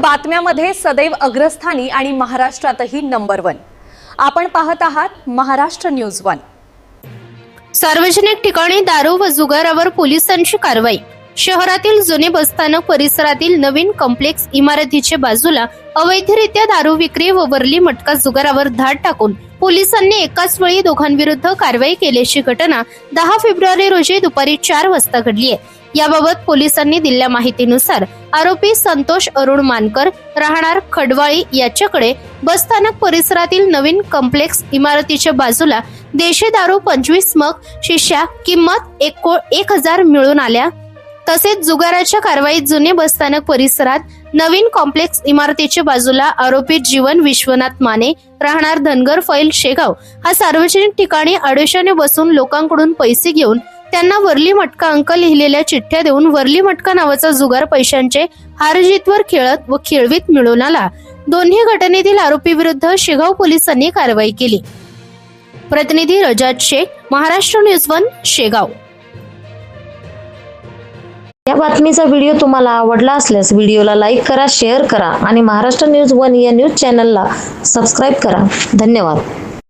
बातम्यामध्ये सदैव अग्रस्थानी आणि महाराष्ट्रातही नंबर वन आपण पाहत आहात महाराष्ट्र न्यूज वन सार्वजनिक ठिकाणी दारू व जुगारावर पोलिसांची कारवाई. शहरातील जुने बसस्थानक परिसरातील नवीन कॉम्प्लेक्स इमारतीच्या बाजूला अवैधरित्या दारू विक्री व वरली मटका जुगारावर धाड टाकून पोलिसांनी एकाच वेळी दोघांविरुद्ध कारवाई केल्याची घटना दहा फेब्रुवारी रोजी दुपारी चार वाजता घडली आहे. याबाबत पोलिसांनी दिलेल्या माहितीनुसार आरोपी संतोष अरुण मानकर राहणार खडवाळी याच्याकडे बसस्थानक परिसरातील नवीन कॉम्प्लेक्स इमारतीच्या बाजूला देशी दारू पंचवीस मग शिष्या किंमत एक एक हजार मिळून आल्या. तसेच जुगाराच्या कारवाईत जुने बसस्थानक परिसरात नवीन कॉम्प्लेक्स इमारतीच्या बाजूला आरोपी जीवन विश्वनाथ माने राहणार धनगर फैल शेगाव हा सार्वजनिक ठिकाणी आडोशाने बसून लोकांकडून पैसे घेऊन त्यांना वरली मटका अंक लिहिलेल्या चिठ्ठ्या देऊन वरली मटका नावाचा जुगार पैशांचे हारजीतवर खेळत व खेळवीत मिळून आला दोन्ही घटनेतील आरोपी विरुद्ध शेगाव पोलिसांनी कारवाई केली. प्रतिनिधी रजात शेख महाराष्ट्र न्यूज वन शेगाव. या बातमीचा व्हिडिओ तुम्हाला आवडला असल्यास व्हिडिओला लाईक करा शेअर करा आणि महाराष्ट्र न्यूज वन या न्यूज चॅनलला सबस्क्राईब करा. धन्यवाद.